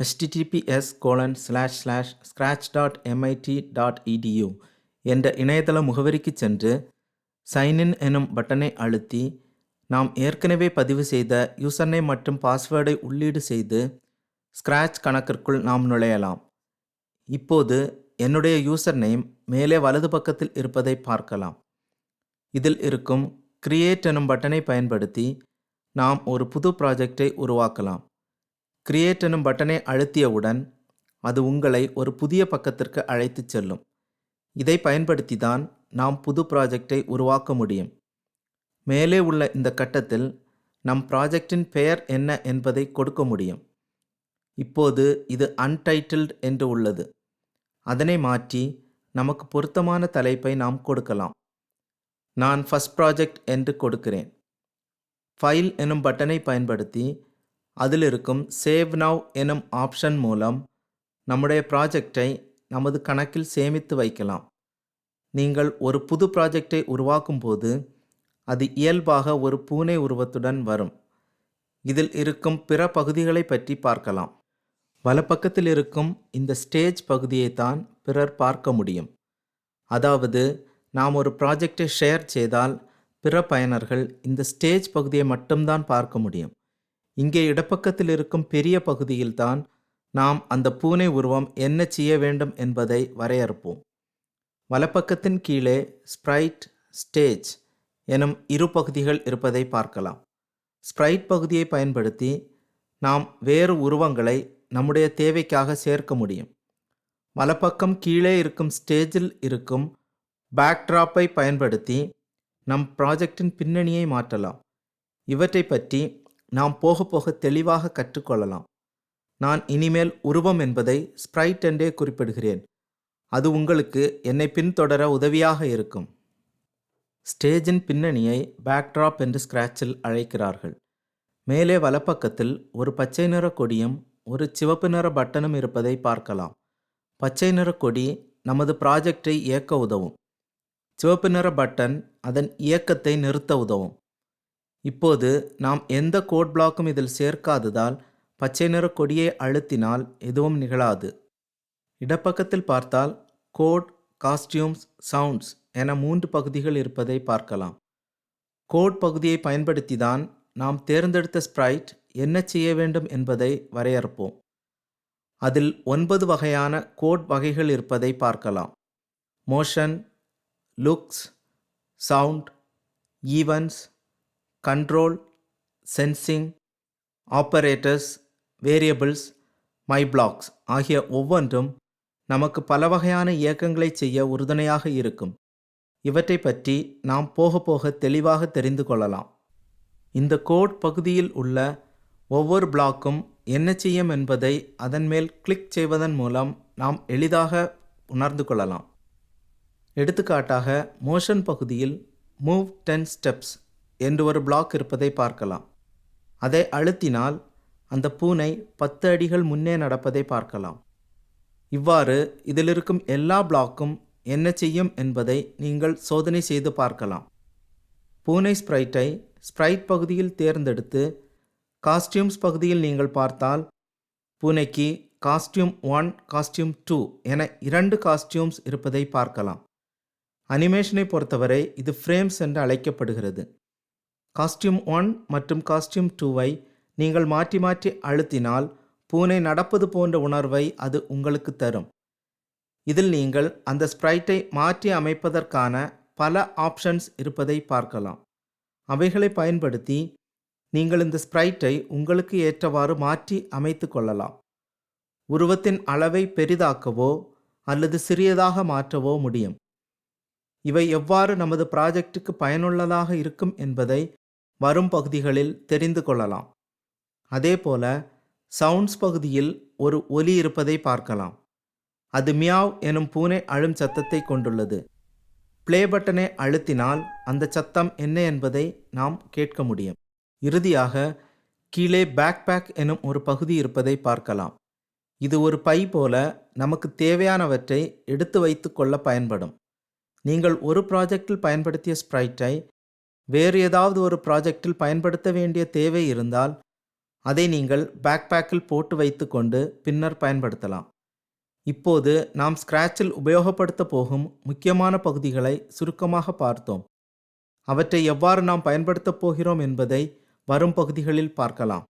HTTPS colon slash slash scratch dot MIT dot edu என்ற இணையதள முகவரிக்கு சென்று சைன்இன் எனும் பட்டனை அழுத்தி நாம் ஏற்கனவே பதிவு செய்த யூசர்னை மற்றும் பாஸ்வேர்டை உள்ளீடு செய்து ஸ்க்ராட்ச் கணக்கிற்குள் நாம் நுழையலாம். இப்போது என்னுடைய யூசர் நேம் மேலே வலது பக்கத்தில் இருப்பதை பார்க்கலாம். இதில் இருக்கும் கிரியேட் எனும் பட்டனை பயன்படுத்தி நாம் ஒரு புது ப்ராஜெக்டை உருவாக்கலாம். கிரியேட் எனும் பட்டனை அழுத்தியவுடன் அது உங்களை ஒரு புதிய பக்கத்திற்கு அழைத்துச் செல்லும். இதை பயன்படுத்தி தான் நாம் புது ப்ராஜெக்டை உருவாக்க முடியும். மேலே உள்ள இந்த கட்டத்தில் நம் ப்ராஜெக்டின் பெயர் என்ன என்பதை கொடுக்க முடியும். இப்போது இது அன்டைட்டில்ட் என்று உள்ளது. அதனை மாற்றி நமக்கு பொருத்தமான தலைப்பை நாம் கொடுக்கலாம். நான் ஃபஸ்ட் ப்ராஜெக்ட் என்று கொடுக்கிறேன். ஃபைல் எனும் பட்டனை பயன்படுத்தி அதில் இருக்கும் சேவ் நவ் எனும் ஆப்ஷன் மூலம் நம்முடைய ப்ராஜெக்டை நமது கணக்கில் சேமித்து வைக்கலாம். நீங்கள் ஒரு புது ப்ராஜெக்டை உருவாக்கும் போது அது இயல்பாக ஒரு பூனை உருவத்துடன் வரும். இதில் இருக்கும் பிற பகுதிகளை பற்றி பார்க்கலாம். வலப்பக்கத்தில் இருக்கும் இந்த ஸ்டேஜ் பகுதியை தான் பிறர் பார்க்க முடியும். அதாவது நாம் ஒரு ப்ராஜெக்டை ஷேர் செய்தால் பிற பயனர்கள் இந்த ஸ்டேஜ் பகுதியை மட்டும்தான் பார்க்க முடியும். இங்கே இடப்பக்கத்தில் இருக்கும் பெரிய பகுதியில்தான் நாம் அந்த பூனை உருவம் என்ன செய்ய வேண்டும் என்பதை வரையறுப்போம். வலப்பக்கத்தின் கீழே ஸ்ப்ரைட் ஸ்டேஜ் எனும் இரு பகுதிகள் இருப்பதை பார்க்கலாம். ஸ்ப்ரைட் பகுதியை பயன்படுத்தி நாம் வேறு உருவங்களை நம்முடைய தேவைக்காக சேர்க்க முடியும். வலப்பக்கம் கீழே இருக்கும் ஸ்டேஜில் இருக்கும் பேக்ட்ராப்பை பயன்படுத்தி நம் ப்ராஜெக்டின் பின்னணியை மாற்றலாம். இவற்றை பற்றி நாம் போக போக தெளிவாக கற்றுக்கொள்ளலாம். நான் இனிமேல் உருவம் என்பதை ஸ்ப்ரைட் என்றே குறிப்பிடுகிறேன். அது உங்களுக்கு என்னை பின்தொடர உதவியாக இருக்கும். ஸ்டேஜின் பின்னணியை பேக்ட்ராப் என்று ஸ்கிராச்சில் அழைக்கிறார்கள். மேலே வலப்பக்கத்தில் ஒரு பச்சை நிற கொடியும் ஒரு சிவப்பு நிற பட்டனும் இருப்பதை பார்க்கலாம். பச்சை நிற கொடி நமது ப்ராஜெக்டை இயக்க உதவும். சிவப்பு நிற பட்டன் அதன் இயக்கத்தை நிறுத்த உதவும். இப்போது நாம் எந்த கோட் பிளாக்கும் இதில் சேர்க்காததால் பச்சை நிற கொடியை அழுத்தினால் எதுவும் நிகழாது. இடப்பக்கத்தில் பார்த்தால் கோட் காஸ்டியூம்ஸ் சவுண்ட்ஸ் என மூன்று பகுதிகள் இருப்பதை பார்க்கலாம். கோட் பகுதியை பயன்படுத்தி தான் நாம் தேர்ந்தெடுத்த ஸ்ப்ரைட் என்ன செய்ய வேண்டும் என்பதை வரையறுப்போம். அதில் ஒன்பது வகையான கோட் வகைகள் இருப்பதை பார்க்கலாம். Motion looks sound events control sensing operators variables my blocks ஆகிய ஒவ்வொன்றும் நமக்கு பல வகையான இயக்கங்களை செய்ய உறுதுணையாக இருக்கும். இவற்றை பற்றி நாம் போக போக தெளிவாக தெரிந்து கொள்ளலாம். இந்த கோட் பகுதியில் உள்ள ஒவ்வொரு பிளாக்கும் என்ன செய்யும் என்பதை அதன் மேல் கிளிக் செய்வதன் மூலம் நாம் எளிதாக உணர்ந்து கொள்ளலாம். எடுத்துக்காட்டாக மோஷன் பகுதியில் மூவ் டென் ஸ்டெப்ஸ் என்று ஒரு பிளாக் இருப்பதை பார்க்கலாம். அதை அழுத்தினால் அந்த பூனை பத்து அடிகள் முன்னே நடப்பதை பார்க்கலாம். இவ்வாறு இதில் இருக்கும் எல்லா பிளாக்கும் என்ன செய்யும் என்பதை நீங்கள் சோதனை செய்து பார்க்கலாம். பூனை ஸ்ப்ரைட்டை ஸ்ப்ரைட் பகுதியில் தேர்ந்தெடுத்து காஸ்டியூம்ஸ் பகுதியில் நீங்கள் பார்த்தால் பூனைக்கு காஸ்டியூம் ஒன் காஸ்டியூம் டூ என இரண்டு காஸ்டியூம்ஸ் இருப்பதை பார்க்கலாம். அனிமேஷனை பொறுத்தவரை இது ஃப்ரேம்ஸ் என்று அழைக்கப்படுகிறது. காஸ்டியூம் ஒன் மற்றும் காஸ்டியூம் டூவை நீங்கள் மாற்றி மாற்றி அழுத்தினால் பூனை நடப்பது போன்ற உணர்வை அது உங்களுக்கு தரும். இதில் நீங்கள் அந்த ஸ்ப்ரைட்டை மாற்றி அமைப்பதற்கான பல ஆப்ஷன்ஸ் இருப்பதை பார்க்கலாம். அவைகளை பயன்படுத்தி நீங்கள் இந்த ஸ்ப்ரைட்டை உங்களுக்கு ஏற்றவாறு மாற்றி அமைத்து கொள்ளலாம். உருவத்தின் அளவை பெரிதாக்கவோ அல்லது சிறியதாக மாற்றவோ முடியும். இவை எவ்வாறு நமது ப்ராஜெக்டுக்கு பயனுள்ளதாக இருக்கும் என்பதை வரும் பகுதிகளில் தெரிந்து கொள்ளலாம். அதேபோல சவுண்ட்ஸ் பகுதியில் ஒரு ஒலி இருப்பதை பார்க்கலாம். அது மியாவ் எனும் பூனை அழும் சத்தத்தை கொண்டுள்ளது. ப்ளே பட்டனை அழுத்தினால் அந்த சத்தம் என்ன என்பதை நாம் கேட்க முடியும். இறுதியாக கீழே பேக்பேக் எனும் ஒரு பகுதி இருப்பதை பார்க்கலாம். இது ஒரு பை போல நமக்கு தேவையானவற்றை எடுத்து வைத்து கொள்ள பயன்படும். நீங்கள் ஒரு ப்ராஜெக்டில் பயன்படுத்திய ஸ்ப்ரைட்டை வேறு ஏதாவது ஒரு ப்ராஜெக்டில் பயன்படுத்த வேண்டிய தேவை இருந்தால் அதை நீங்கள் பேக்பேக்கில் போட்டு வைத்துக்கொண்டு பின்னர் பயன்படுத்தலாம். இப்போது நாம் ஸ்க்ராட்சில் உபயோகப்படுத்த போகும் முக்கியமான பகுதிகளை சுருக்கமாக பார்த்தோம். அவற்றை எவ்வாறு நாம் பயன்படுத்தப் போகிறோம் என்பதை வரும் பகுதிகளில் பார்க்கலாம்.